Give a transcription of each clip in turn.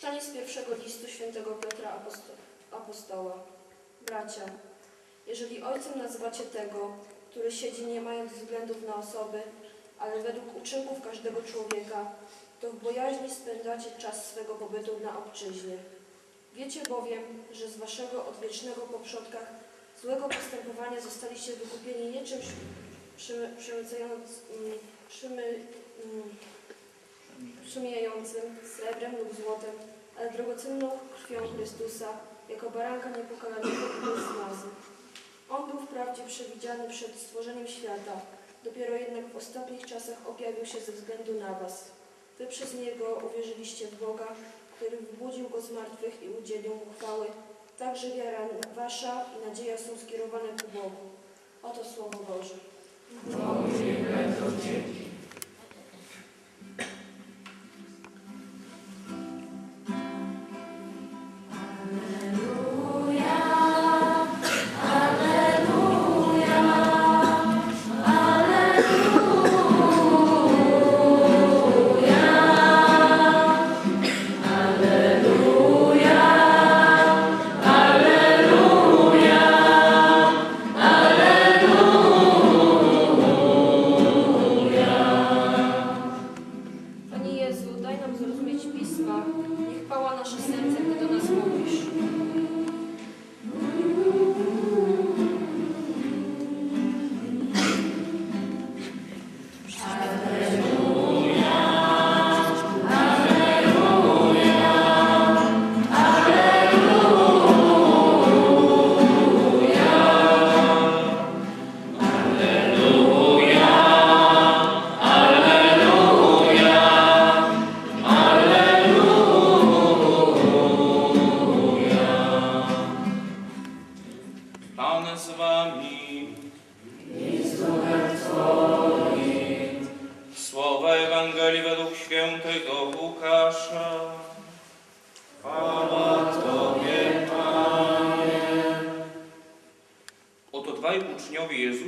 Czytanie z pierwszego listu świętego Piotra aposto apostoła. Bracia, jeżeli ojcem nazywacie tego, który siedzi nie mając względów na osoby, ale według uczynków każdego człowieka, to w bojaźni spędzacie czas swego pobytu na obczyźnie. Wiecie bowiem, że z waszego odwiecznego po przodkach złego postępowania zostaliście wykupieni nie czymś przymy- mm, mm, srebrem lub złotem, ale drogocenną krwią Chrystusa, jako baranka niepokalanego bez zmazy. On był wprawdzie przewidziany przed stworzeniem świata, dopiero jednak w ostatnich czasach objawił się ze względu na was. Wy przez Niego uwierzyliście w Boga, który wbudził Go z martwych i udzielił Mu chwały. Także wiara wasza i nadzieja są skierowane ku Bogu. Oto Słowo Boże. Panie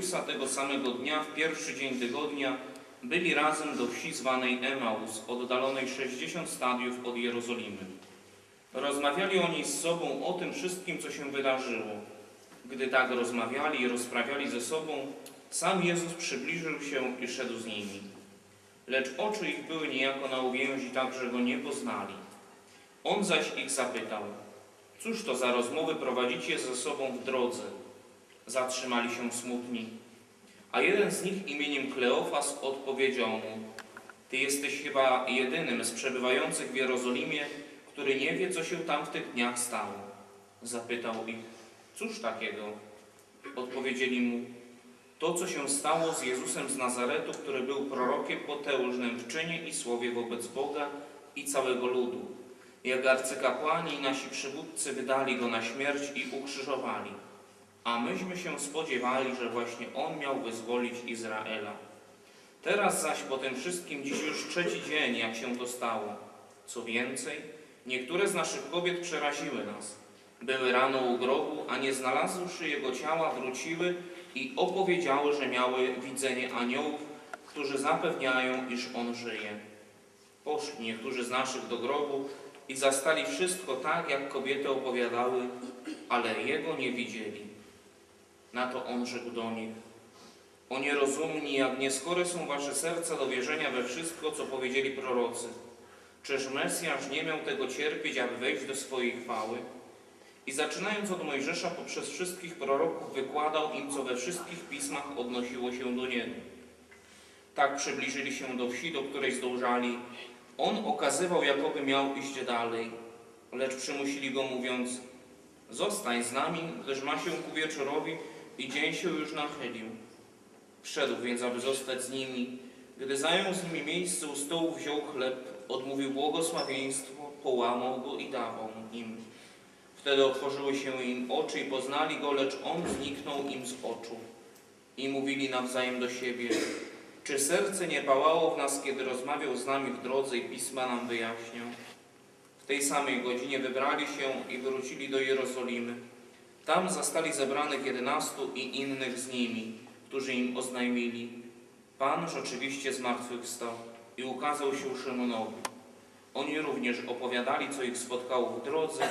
Jezusa tego samego dnia, w pierwszy dzień tygodnia, byli razem do wsi zwanej Emaus, oddalonej 60 stadiów od Jerozolimy. Rozmawiali oni z sobą o tym wszystkim, co się wydarzyło. Gdy tak rozmawiali i rozprawiali ze sobą, sam Jezus przybliżył się i szedł z nimi. Lecz oczy ich były niejako na uwięzi, tak że go nie poznali. On zaś ich zapytał, cóż to za rozmowy prowadzicie ze sobą w drodze? Zatrzymali się smutni. A jeden z nich imieniem Kleofas odpowiedział mu, Ty jesteś chyba jedynym z przebywających w Jerozolimie, który nie wie, co się tam w tych dniach stało. Zapytał ich, Cóż takiego? Odpowiedzieli mu, to co się stało z Jezusem z Nazaretu, który był prorokiem potężnym w czynie i słowie wobec Boga i całego ludu. Jak arcykapłani i nasi przywódcy wydali go na śmierć i ukrzyżowali. A myśmy się spodziewali, że właśnie on miał wyzwolić Izraela. Teraz zaś po tym wszystkim dziś już trzeci dzień, jak się to stało. Co więcej, niektóre z naszych kobiet przeraziły nas. Były rano u grobu, a nie znalazłszy jego ciała, wróciły i opowiedziały, że miały widzenie aniołów, którzy zapewniają, iż on żyje. Poszli niektórzy z naszych do grobu i zastali wszystko tak, jak kobiety opowiadały, ale jego nie widzieli. Na to on rzekł do nich: O nierozumni, jak nieskore są wasze serca do wierzenia we wszystko, co powiedzieli prorocy. Czyż Mesjasz nie miał tego cierpieć, aby wejść do swojej chwały? I zaczynając od Mojżesza poprzez wszystkich proroków wykładał im, co we wszystkich pismach odnosiło się do niego. Tak przybliżyli się do wsi, do której zdążali. On okazywał, jakoby miał iść dalej, lecz przymusili go mówiąc, zostań z nami, gdyż ma się ku wieczorowi i dzień się już nachylił. Wszedł więc, aby zostać z nimi. Gdy zajął z nimi miejsce u stołu, wziął chleb, odmówił błogosławieństwo, połamał go i dawał im. Wtedy otworzyły się im oczy i poznali go, lecz on zniknął im z oczu. I mówili nawzajem do siebie, czy serce nie pałało w nas, kiedy rozmawiał z nami w drodze i pisma nam wyjaśniał? W tej samej godzinie wybrali się i wrócili do Jerozolimy. Tam zastali zebranych jedenastu i innych z nimi, którzy im oznajmili, Pan rzeczywiście zmartwychwstał i ukazał się Szymonowi. Oni również opowiadali, co ich spotkało w drodze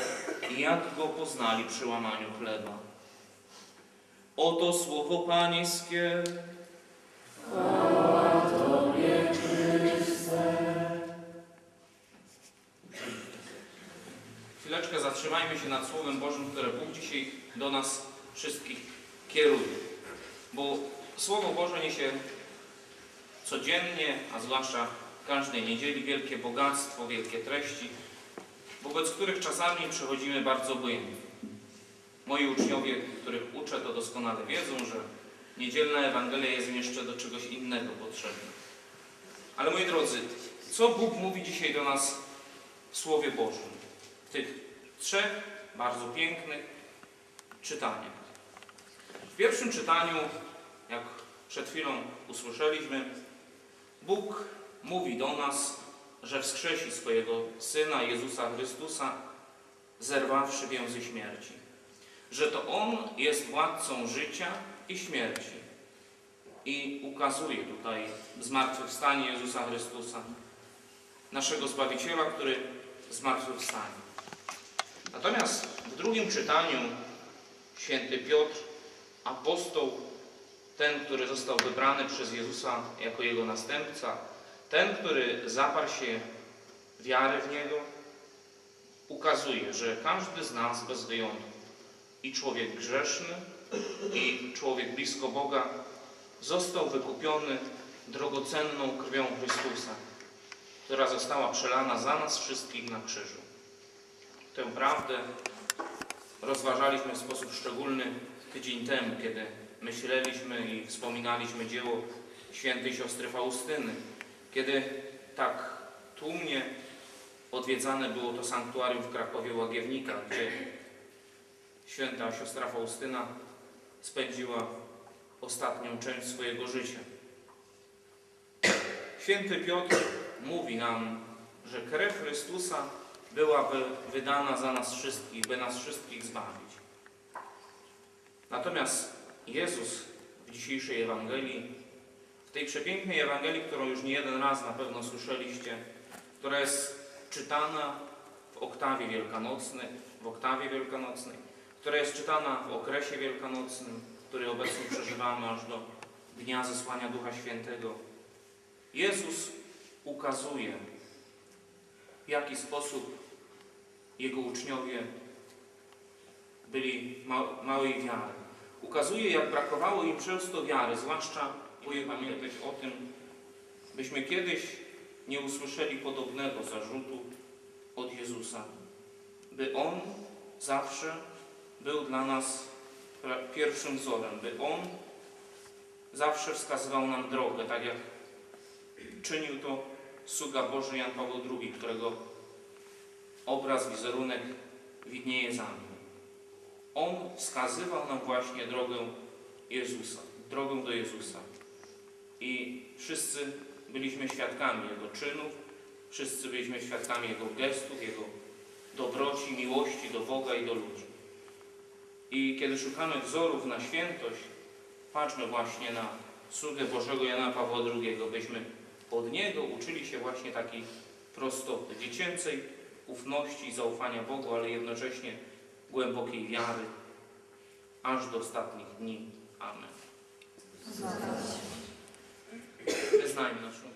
i jak go poznali przy łamaniu chleba. Oto słowo Pańskie. Chwileczkę zatrzymajmy się nad Słowem Bożym, które Bóg dzisiaj do nas wszystkich kieruje. Bo Słowo Boże niesie codziennie, a zwłaszcza każdej niedzieli, wielkie bogactwo, wielkie treści, wobec których czasami przechodzimy bardzo bujnie. Moi uczniowie, których uczę, to doskonale wiedzą, że niedzielna Ewangelia jest jeszcze do czegoś innego potrzebna. Ale moi drodzy, co Bóg mówi dzisiaj do nas w Słowie Bożym? W tych trzech bardzo pięknych czytaniach. W pierwszym czytaniu, jak przed chwilą usłyszeliśmy, Bóg mówi do nas, że wskrzesi swojego Syna Jezusa Chrystusa, zerwawszy więzy śmierci. Że to On jest władcą życia i śmierci. I ukazuje tutaj zmartwychwstanie Jezusa Chrystusa, naszego Zbawiciela, który zmartwychwstanie. Natomiast w drugim czytaniu święty Piotr, apostoł, ten, który został wybrany przez Jezusa jako jego następca, ten, który zaparł się wiary w Niego, ukazuje, że każdy z nas bez wyjątku, i człowiek grzeszny, i człowiek blisko Boga, został wykupiony drogocenną krwią Chrystusa, która została przelana za nas wszystkich na krzyżu. Tę prawdę rozważaliśmy w sposób szczególny tydzień temu, kiedy myśleliśmy i wspominaliśmy dzieło świętej siostry Faustyny, kiedy tak tłumnie odwiedzane było to sanktuarium w Krakowie Łagiewnika, gdzie święta siostra Faustyna spędziła ostatnią część swojego życia. Święty Piotr mówi nam, że krew Chrystusa byłaby wydana za nas wszystkich, by nas wszystkich zbawić. Natomiast Jezus w dzisiejszej Ewangelii, w tej przepięknej Ewangelii, którą już nie jeden raz na pewno słyszeliście, która jest czytana w oktawie wielkanocnej, w oktawie wielkanocnej, która jest czytana w okresie wielkanocnym, który obecnie przeżywamy aż do dnia zesłania Ducha Świętego. Jezus ukazuje, w jaki sposób Jego uczniowie byli ma małej wiary. Ukazuje, jak brakowało im często wiary, zwłaszcza boję pamiętać o tym, byśmy kiedyś nie usłyszeli podobnego zarzutu od Jezusa, by On zawsze był dla nas pierwszym wzorem, by On zawsze wskazywał nam drogę, tak jak czynił to sługa Boży Jan Paweł II, którego obraz, wizerunek widnieje za mną. On wskazywał nam właśnie drogę Jezusa, drogę do Jezusa. I wszyscy byliśmy świadkami Jego czynów, wszyscy byliśmy świadkami Jego gestów, Jego dobroci, miłości do Boga i do ludzi. I kiedy szukamy wzorów na świętość, patrzmy właśnie na sługę Bożego Jana Pawła II, byśmy od Niego uczyli się właśnie takiej prostoty, dziecięcej ufności i zaufania Bogu, ale jednocześnie głębokiej wiary, aż do ostatnich dni. Amen. Wyznajmy naszą.